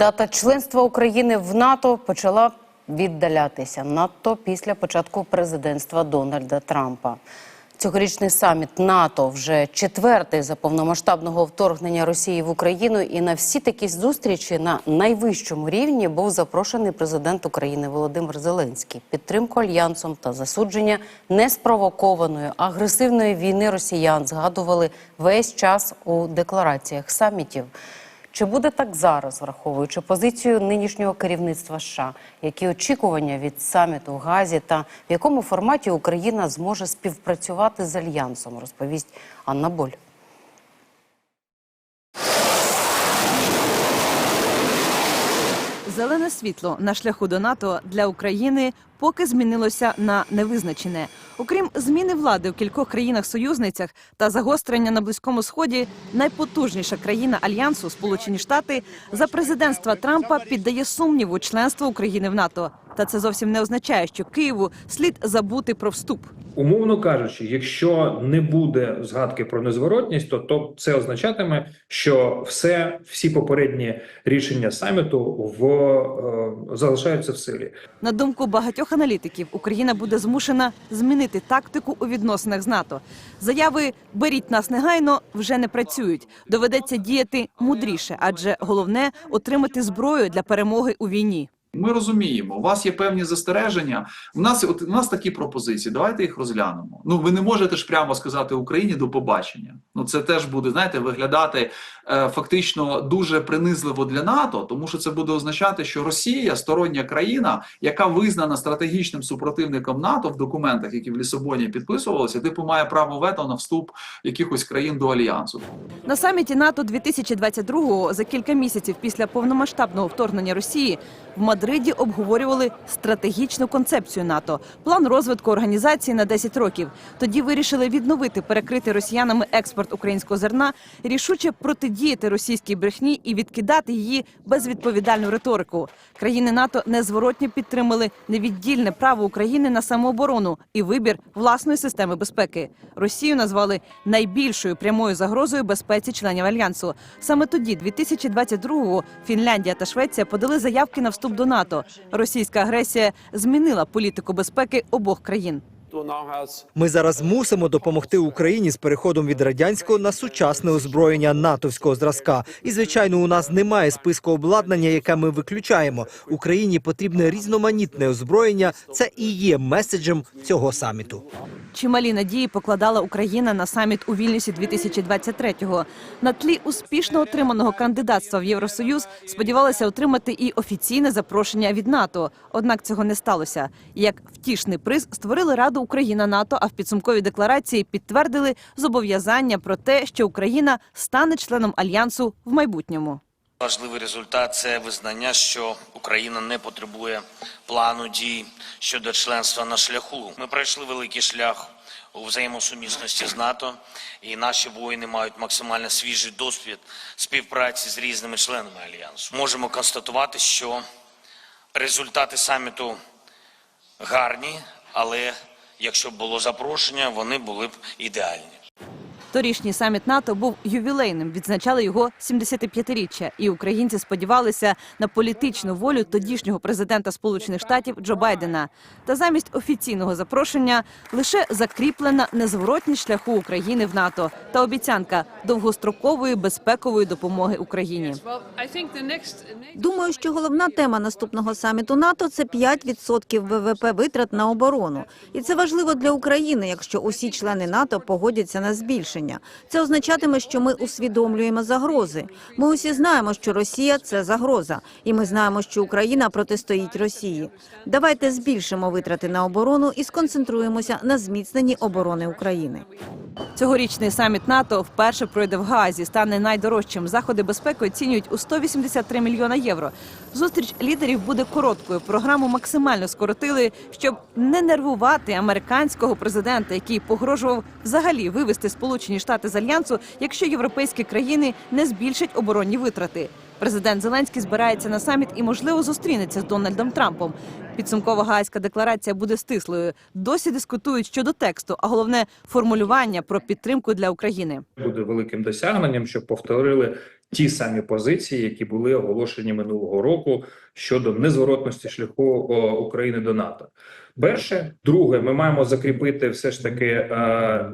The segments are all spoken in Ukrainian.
Дата членства України в НАТО почала віддалятися надто після початку президентства Дональда Трампа. Цьогорічний саміт НАТО вже четвертий за повномасштабного вторгнення Росії в Україну. І на всі такі зустрічі на найвищому рівні був запрошений президент України Володимир Зеленський. Підтримку альянсом та засудження неспровокованої агресивної війни росіян згадували весь час у деклараціях самітів. Чи буде так зараз, враховуючи позицію нинішнього керівництва США? Які очікування від саміту в Газі та в якому форматі Україна зможе співпрацювати з альянсом? Розповість Анна Боль. Зелене світло на шляху до НАТО для України поки змінилося на невизначене. Окрім зміни влади в кількох країнах-союзницях та загострення на близькому сході, найпотужніша країна альянсу Сполучені Штати за президентства Трампа піддає сумніву членство України в НАТО. Та це зовсім не означає, що Києву слід забути про вступ. Умовно кажучи, якщо не буде згадки про незворотність, то, то це означатиме, що все, всі попередні рішення саміту в е, залишаються в силі. На думку багатьох аналітиків, Україна буде змушена змінити тактику у відносинах з НАТО. Заяви беріть нас негайно вже не працюють. Доведеться діяти мудріше, адже головне отримати зброю для перемоги у війні. Ми розуміємо, у вас є певні застереження. У нас от у нас такі пропозиції. Давайте їх розглянемо. Ну ви не можете ж прямо сказати Україні до побачення. Ну це теж буде знаєте, виглядати е, фактично дуже принизливо для НАТО, тому що це буде означати, що Росія стороння країна, яка визнана стратегічним супротивником НАТО в документах, які в Лісабоні підписувалися, типу має право вето на вступ якихось країн до альянсу. На саміті НАТО 2022-го, за кілька місяців після повномасштабного вторгнення Росії, в Мадриді обговорювали стратегічну концепцію НАТО, план розвитку організації на 10 років. Тоді вирішили відновити перекритий росіянами експорт українського зерна, рішуче протидіяти російській брехні і відкидати її безвідповідальну риторику. Країни НАТО незворотньо підтримали невіддільне право України на самооборону і вибір власної системи безпеки. Росію назвали найбільшою прямою загрозою безпеці членів альянсу. Саме тоді, 2022-го, Фінляндія та Швеція подали заявки на вступ до НАТО. Російська агресія змінила політику безпеки обох країн. Ми зараз мусимо допомогти Україні з переходом від радянського на сучасне озброєння натовського зразка. І звичайно, у нас немає списку обладнання, яке ми виключаємо. Україні потрібне різноманітне озброєння. Це і є меседжем цього саміту. Чималі надії покладала Україна на саміт у Вільнюсі 2023-го. На тлі успішно отриманого кандидатства в Євросоюз сподівалися отримати і офіційне запрошення від НАТО. Однак цього не сталося. Як втішний приз створили Раду Україна НАТО, а в підсумковій декларації підтвердили зобов'язання про те, що Україна стане членом альянсу в майбутньому. Важливий результат це визнання, що Україна не потребує плану дій щодо членства на шляху. Ми пройшли великий шлях у взаємосумісності з НАТО, і наші воїни мають максимально свіжий досвід співпраці з різними членами альянсу. Можемо констатувати, що результати саміту гарні, але якщо б було запрошення, вони були б ідеальні. Торішній саміт НАТО був ювілейним. Відзначали його 75-річчя. І українці сподівалися на політичну волю тодішнього президента Сполучених Штатів Джо Байдена. Та замість офіційного запрошення лише закріплена незворотність шляху України в НАТО та обіцянка довгострокової безпекової допомоги Україні. Думаю, що головна тема наступного саміту НАТО це 5% ВВП витрат на оборону, і це важливо для України, якщо усі члени НАТО погодяться на збільшення. Це означатиме, що ми усвідомлюємо загрози. Ми усі знаємо, що Росія це загроза, і ми знаємо, що Україна протистоїть Росії. Давайте збільшимо витрати на оборону і сконцентруємося на зміцненні оборони України. Цьогорічний саміт НАТО вперше пройде в Гаазі, стане найдорожчим. Заходи безпеки оцінюють у 183 мільйона євро. Зустріч лідерів буде короткою. Програму максимально скоротили, щоб не нервувати американського президента, який погрожував взагалі вивести Сполучені Штати з альянсу, якщо європейські країни не збільшать оборонні витрати. Президент Зеленський збирається на саміт і, можливо, зустрінеться з Дональдом Трампом. Підсумкова гаазька декларація буде стислою. Досі дискутують щодо тексту, а головне формулювання про підтримку для України. Буде великим досягненням, щоб повторили ті самі позиції, які були оголошені минулого року щодо незворотності шляху України до НАТО. Перше, друге, ми маємо закріпити все ж таки е,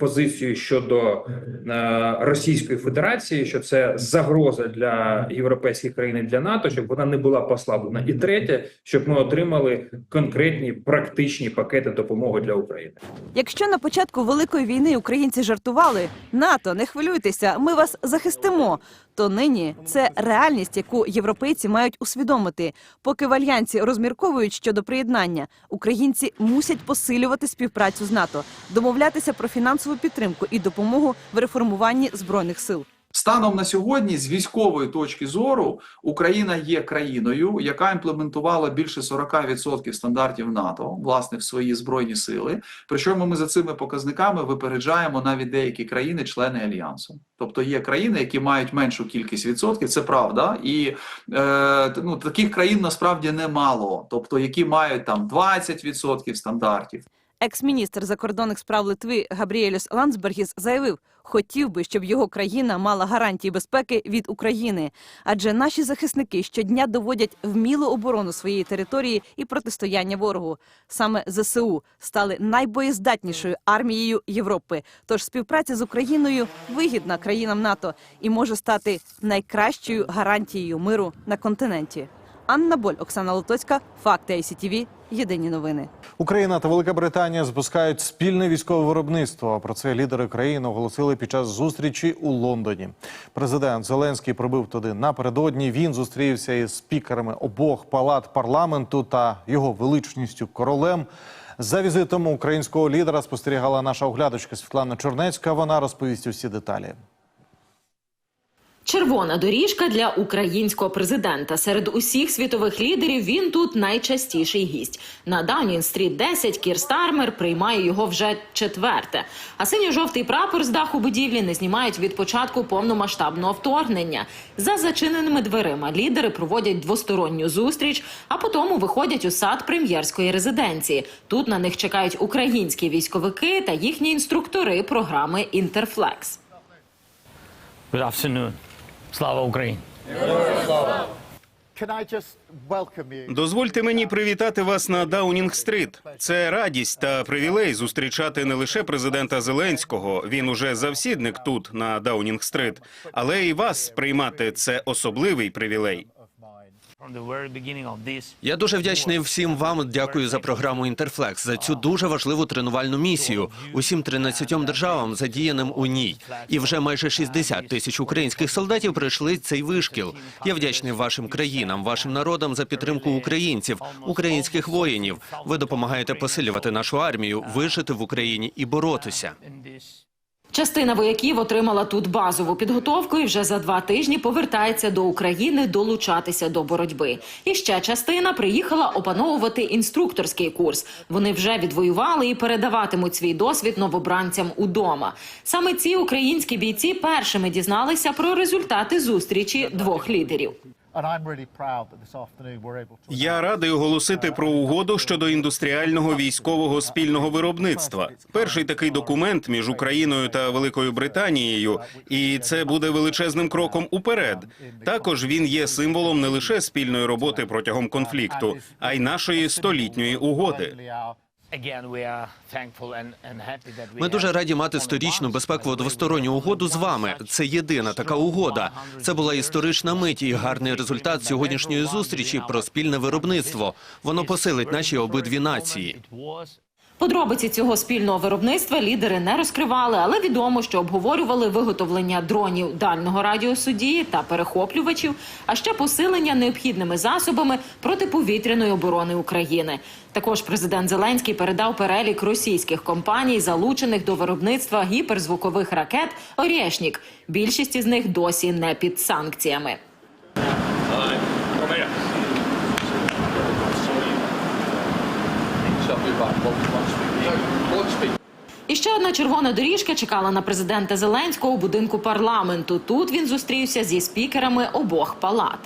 позицію щодо е, Російської Федерації, що це загроза для європейських країн і для НАТО, щоб вона не була послаблена. І третє, щоб ми отримали конкретні практичні пакети допомоги для України. Якщо на початку великої війни українці жартували НАТО, не хвилюйтеся, ми вас захистимо. То нині це реальність, яку європейці мають усвідомити. Поки в альянсі розмірковують щодо приєднання, українці мусять посилювати співпрацю з НАТО, домовлятися про фінансову підтримку і допомогу в реформуванні збройних сил. Станом на сьогодні, з військової точки зору, Україна є країною, яка імплементувала більше 40% стандартів НАТО власне в свої збройні сили. Причому ми за цими показниками випереджаємо навіть деякі країни-члени альянсу. Тобто є країни, які мають меншу кількість відсотків, це правда, і е, ну таких країн насправді немало, тобто які мають там 20% стандартів. Екс-міністр закордонних справ Литви Габріелюс Ландсбергіс заявив, хотів би, щоб його країна мала гарантії безпеки від України, адже наші захисники щодня доводять вмілу оборону своєї території і протистояння ворогу. Саме ЗСУ стали найбоєздатнішою армією Європи. Тож співпраця з Україною вигідна країнам НАТО і може стати найкращою гарантією миру на континенті. Анна Боль, Оксана Лотоцька, Факти ICTV, Єдині новини. Україна та Велика Британія запускають спільне військове виробництво. Про це лідери країн оголосили під час зустрічі у Лондоні. Президент Зеленський прибув туди напередодні. Він зустрівся із спікерами обох палат парламенту та його величністю королем. За візитом українського лідера спостерігала наша оглядачка Світлана Чорнецька. Вона розповість усі деталі. Червона доріжка для українського президента. Серед усіх світових лідерів він тут найчастіший гість. На Даунінг-стріт 10 Кір Стармер приймає його вже четверте. А синьо-жовтий прапор з даху будівлі не знімають від початку повномасштабного вторгнення. За зачиненими дверима лідери проводять двосторонню зустріч, а потім виходять у сад прем'єрської резиденції. Тут на них чекають українські військовики та їхні інструктори програми Інтерфлекс. Good afternoon. Слава Україні! Дозвольте мені привітати вас на Даунінг-стрит. Це радість та привілей зустрічати не лише президента Зеленського. Він уже завсідник тут на Даунінг-стрит, але і вас приймати це особливий привілей. Я дуже вдячний всім вам. Дякую за програму Інтерфлекс за цю дуже важливу тренувальну місію. Усім 13 державам задіяним у ній. І вже майже 60 тисяч українських солдатів пройшли цей вишкіл. Я вдячний вашим країнам, вашим народам за підтримку українців, українських воїнів. Ви допомагаєте посилювати нашу армію, вижити в Україні і боротися. Частина вояків отримала тут базову підготовку і вже за два тижні повертається до України долучатися до боротьби. І ще частина приїхала опановувати інструкторський курс. Вони вже відвоювали і передаватимуть свій досвід новобранцям удома. Саме ці українські бійці першими дізналися про результати зустрічі двох лідерів. Я радий оголосити про угоду щодо індустріального військового спільного виробництва. Перший такий документ між Україною та Великою Британією, і це буде величезним кроком уперед. Також він є символом не лише спільної роботи протягом конфлікту, а й нашої столітньої угоди. Ми дуже раді мати сторічну безпекову двосторонню угоду з вами. Це єдина така угода. Це була історична мить і гарний результат сьогоднішньої зустрічі про спільне виробництво. Воно посилить наші обидві нації. Подробиці цього спільного виробництва лідери не розкривали, але відомо, що обговорювали виготовлення дронів дальнього радіусу дії та перехоплювачів, а ще посилення необхідними засобами протиповітряної оборони України. Також президент Зеленський передав перелік російських компаній, залучених до виробництва гіперзвукових ракет «Орєшнік». Більшість із них досі не під санкціями. І ще одна червона доріжка чекала на президента Зеленського у будинку парламенту. Тут він зустрівся зі спікерами обох палат.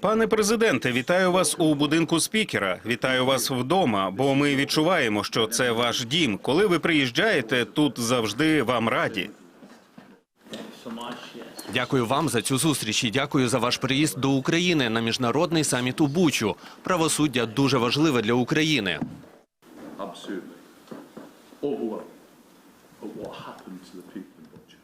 Пане президенте, вітаю вас у будинку спікера. Вітаю вас вдома, бо ми відчуваємо, що це ваш дім. Коли ви приїжджаєте, тут завжди вам раді. Дякую вам за цю зустріч і дякую за ваш приїзд до України на міжнародний саміт у Бучу. Правосуддя дуже важливе для України.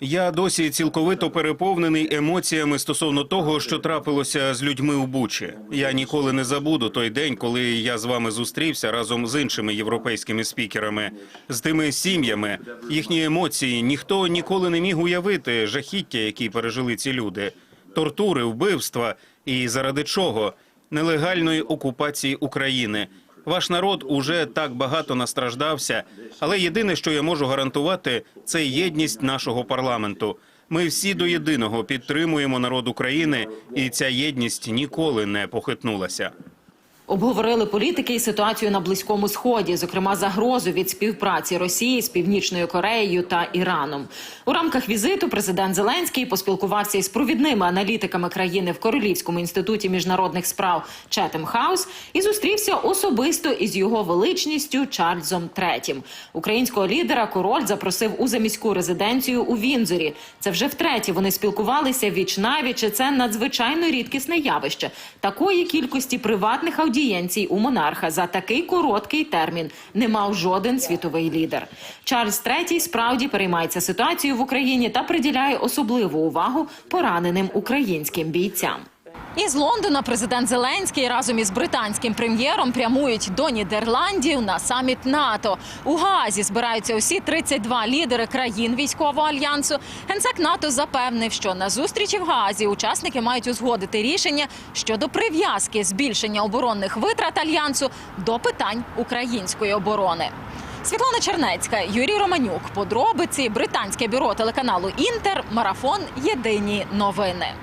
Я досі цілковито переповнений емоціями стосовно того, що трапилося з людьми у Бучі. Я ніколи не забуду той день, коли я з вами зустрівся разом з іншими європейськими спікерами, з тими сім'ями. Їхні емоції ніхто ніколи не міг уявити жахіття, які пережили ці люди, тортури, вбивства і заради чого нелегальної окупації України. Ваш народ уже так багато настраждався, але єдине, що я можу гарантувати, це єдність нашого парламенту. Ми всі до єдиного підтримуємо народ України, і ця єдність ніколи не похитнулася. Обговорили політики і ситуацію на близькому сході, зокрема загрозу від співпраці Росії з Північною Кореєю та Іраном. У рамках візиту президент Зеленський поспілкувався із провідними аналітиками країни в Королівському інституті міжнародних справ Четем Хаус і зустрівся особисто із його величністю Чарльзом III. Українського лідера король запросив у заміську резиденцію у Вінзорі. Це вже втретє. Вони спілкувалися віч навіч. Це надзвичайно рідкісне явище. Такої кількості приватних аудієнцій у монарха за такий короткий термін не мав жоден світовий лідер. Чарльз III справді переймається ситуацією в Україні та приділяє особливу увагу пораненим українським бійцям. Із Лондона президент Зеленський разом із британським прем'єром прямують до Нідерландів на саміт НАТО. У Гаазі збираються усі 32 лідери країн військового альянсу. Генсек НАТО запевнив, що на зустрічі в Гаазі учасники мають узгодити рішення щодо прив'язки збільшення оборонних витрат альянсу до питань української оборони. Світлана Чернецька, Юрій Романюк. Подробиці британське бюро телеканалу Інтер. Марафон. Єдині новини.